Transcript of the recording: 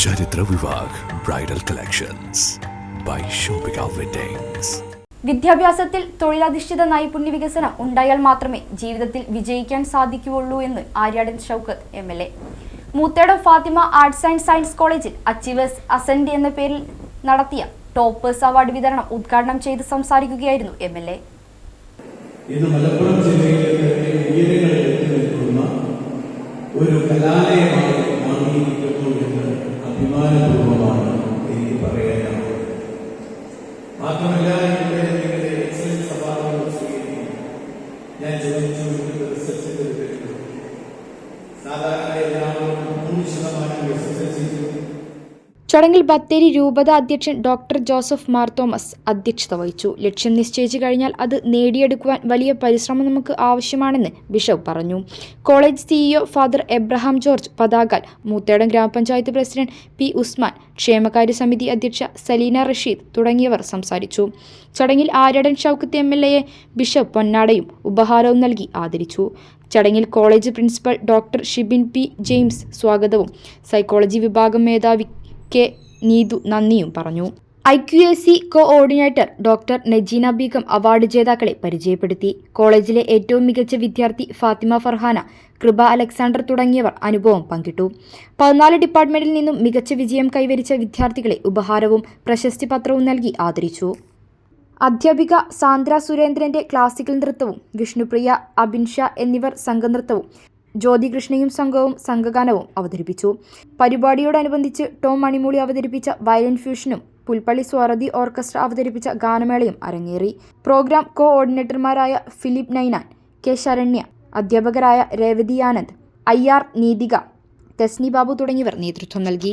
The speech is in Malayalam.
Charithra Vivah bridal collections by Shoppika weddings വിദ്യാഭ്യാസത്തിൽ തൊഴിലധിഷ്ഠിത നൈപുണ്യ വികസനം ഉണ്ടായാൽ മാത്രമേ ജീവിതത്തിൽ വിജയിക്കാൻ സാധിക്കുകയുള്ളൂ എന്ന് Aryadan Shoukath M L A. Moothedam Fathima arts and science കോളേജിൽ അച്ചീവേഴ്സ് അസന്റ് എന്ന പേരിൽ നടത്തിയ ടോപ്പേഴ്സ് അവാർഡ് വിതരണം ഉദ്ഘാടനം ചെയ്ത് സംസാരിക്കുകയായിരുന്നു എം എൽ എ. മലപ്പുറം ജില്ലയിലെ ഉയരങ്ങളിൽ എത്തി നിൽക്കുന്ന ഒരു കലാലയമായി ഞാൻ ചോദിച്ചു ചടങ്ങിൽ ബത്തേരി രൂപത അധ്യക്ഷൻ ഡോക്ടർ ജോസഫ് മാർ തോമസ് അധ്യക്ഷത വഹിച്ചു. ലക്ഷ്യം നിശ്ചയിച്ചു കഴിഞ്ഞാൽ അത് നേടിയെടുക്കുവാൻ വലിയ പരിശ്രമം നമുക്ക് ആവശ്യമാണെന്ന് ബിഷപ്പ് പറഞ്ഞു. College CEO father Abraham George Pathakal Moothedam ഗ്രാമപഞ്ചായത്ത് പ്രസിഡന്റ് പി ഉസ്മാൻ ക്ഷേമകാര്യ സമിതി അധ്യക്ഷ സലീന റഷീദ് തുടങ്ങിയവർ സംസാരിച്ചു. ചടങ്ങിൽ ആര്യടൻ ഷൗക്കത്ത് എം എൽ എയെ ബിഷപ്പ് പൊന്നാടയും ഉപഹാരവും നൽകി ആദരിച്ചു. ചടങ്ങിൽ college principal doctor Shibin P James സ്വാഗതവും സൈക്കോളജി വിഭാഗം മേധാവി കെ നീതു നന്ദിയും പറഞ്ഞു. I Q S C coordinator doctor Najeena Begum award ജേതാക്കളെ പരിചയപ്പെടുത്തി. കോളേജിലെ ഏറ്റവും മികച്ച വിദ്യാർത്ഥി ഫാത്തിമ ഫർഹാന കൃപ അലക്സാണ്ടർ തുടങ്ങിയവർ അനുഭവം പങ്കിട്ടു. പതിനാല് ഡിപ്പാർട്ട്മെന്റിൽ നിന്നും മികച്ച വിജയം കൈവരിച്ച വിദ്യാർത്ഥികളെ ഉപഹാരവും പ്രശസ്തി പത്രവും നൽകി ആദരിച്ചു. അധ്യാപിക സാന്ദ്ര സുരേന്ദ്രന്റെ ക്ലാസിക്കൽ നൃത്തവും വിഷ്ണുപ്രിയ അബിൻഷ എന്നിവർ സംഘനൃത്തവും ജ്യോതികൃഷ്ണയും സംഘവും സംഘഗാനവും അവതരിപ്പിച്ചു. പരിപാടിയോടനുബന്ധിച്ച് ടോം മണിമൂളി അവതരിപ്പിച്ച വയലിൻ ഫ്യൂഷനും പുൽപ്പള്ളി സ്വാരതി ഓർക്കസ്ട്ര അവതരിപ്പിച്ച ഗാനമേളയും അരങ്ങേറി. പ്രോഗ്രാം കോ ഓർഡിനേറ്റർമാരായ ഫിലിപ്പ് നൈനാൻ കെ ശരണ്യ അധ്യാപകരായ രേവതി ആനന്ദ് ഐ ആർ നീതിക തെസ്നി ബാബു തുടങ്ങിയവർ നേതൃത്വം നൽകി.